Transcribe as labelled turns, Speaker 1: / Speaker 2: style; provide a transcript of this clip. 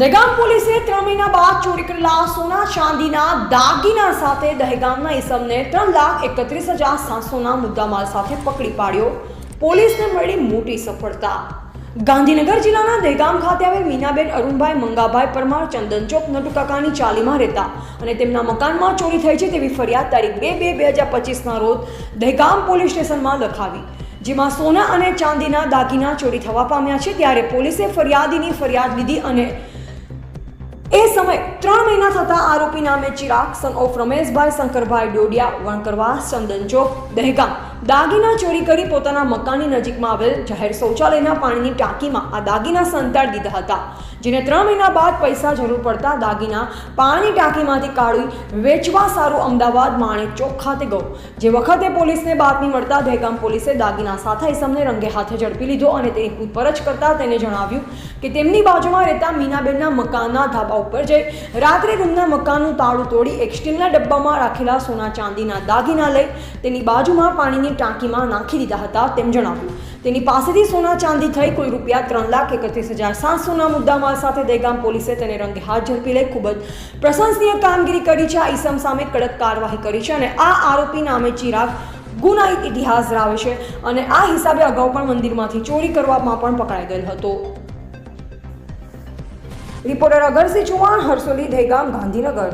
Speaker 1: દહેગામ પોલીસે ત્રણ મહિના બાદ ચોરી કરેલા સોના ચાંદીના દાગીના સાથે દહેગામના ઇસમને ત્રણ લાખ એકત્રીસ હજાર સાતસોના મુદ્દામાલ સાથે પકડી પાડ્યો. પોલીસને મળી મોટી સફળતા. ગાંધીનગર જિલ્લાના દહેગામ ખાતે આવેલ મીનાબેન અરુણભાઈ, મંગાભાઈ પરમાર, ચંદન ચોક નટુકાકાની ચાલીમાં રહેતા અને તેમના મકાનમાં ચોરી થઈ છે તેવી ફરિયાદ તારીખ બે બે બે હજાર પચીસના રોજ દહેગામ પોલીસ સ્ટેશનમાં લખાવી. જેમાં સોના અને ચાંદીના દાગીના ચોરી થવા પામ્યા છે, ત્યારે પોલીસે ફરિયાદીની ફરિયાદ લીધી અને એ સમય ત્રણ મહિના થતા આરોપી નામે ચિરાગ સન ઓફ રમેશભાઈ, શંકરભાઈ ડોડિયા વણકરવાસ ચંદન ચોક, દહેગામ. દાગીના ચોરી કરી પોતાના મકાનની નજીકમાં આવેલ જાહેર શૌચાલયના પાણીની ટાંકીમાં આ દાગીના સંતાડી દીધા હતા, જેને ત્રણ મહિના બાદ પૈસા જરૂર પડતા દાગીના પાણીની ટાંકીમાંથી કાઢી વેચવા સારું અમદાવાદ માણેક ચોક ખાતે ગયો, જે વખતે પોલીસને બાતમી મળતા દહેગામ પોલીસે દાગીના સાથે ઇસમને રંગે હાથે ઝડપી લીધો અને તેની પૂછપરછ કરતા તેને જણાવ્યું કે તેમની બાજુમાં રહેતા મીનાબેનના મકાનના ધાબા ઉપર જઈ રાત્રે રૂમના મકાનનું તાળું તોડી એક સ્ટીલના ડબ્બામાં રાખેલા સોના ચાંદીના દાગીના લઈ તેની બાજુમાં પાણીની ટાંકીમાં નાખી દીધા હતા તેમ જણાવ્યું. તેની પાસેથી સોના ચાંદી થઈ કુલ રૂપિયા ત્રણ લાખ એકત્રીસ હજાર સાતસોના મુદ્દામાલ સાથે દહેગામ પોલીસે તેને રંગે હાથ ઝડપી લઈ ખૂબ જ પ્રશંસનીય કામગીરી કરી છે. આ ઈસમ સામે કડક કાર્યવાહી કરી છે અને આ આરોપી નામે ચિરાગ ગુનાહિત ઇતિહાસ ધરાવે છે અને આ હિસાબે અગાઉ પણ મંદિરમાંથી ચોરી કરવામાં પણ પકડાઈ ગયેલ હતો. રિપોર્ટર અગરસિંહ ચૌહાણ હરસોલી દહેગામ ગાંધીનગર.